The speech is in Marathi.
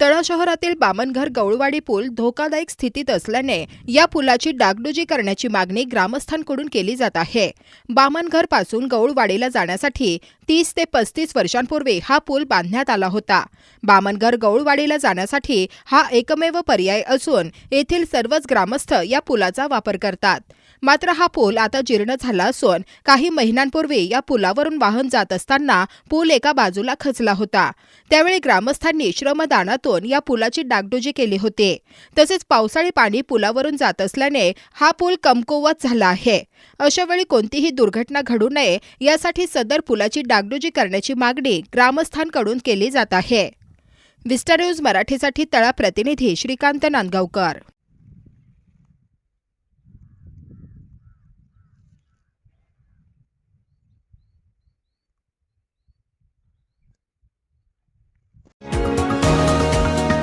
तळा शहरातील बामनघर गवळवाडी पूल धोकादायक स्थितीत असल्याने या पुलाची डागडुजी करण्याची मागणी ग्रामस्थांकडून केली जात आहे. बामनघरपासून गौळवाडीला जाण्यासाठी तीस ते पस्तीस वर्षांपूर्वी हा पूल बांधण्यात आला होता. बामनघर गौळवाडीला जाण्यासाठी हा एकमेव पर्याय असून येथील सर्वच ग्रामस्थ या पुलाचा वापर करतात. मात्र हा पूल आता जीर्ण झाला असून काही महिन्यांपूर्वी या पुलावरून वाहन जात असताना पूल एका बाजूला खचला होता. त्यावेळी ग्रामस्थांनी श्रमदानातून या पुलाची डागडुजी केली होती. तसेच पावसाळी पाणी पुलावरून जात असल्याने हा पूल कमकुवत झाला आहे. अशा वेळी कोणतीही दुर्घटना घडू नये यासाठी सदर पुलाची डागडुजी करण्याची मागणी ग्रामस्थांकडून केली जात आहे. विस्टा न्यूज मराठीसाठी तळा प्रतिनिधी श्रीकांत नांदगावकर.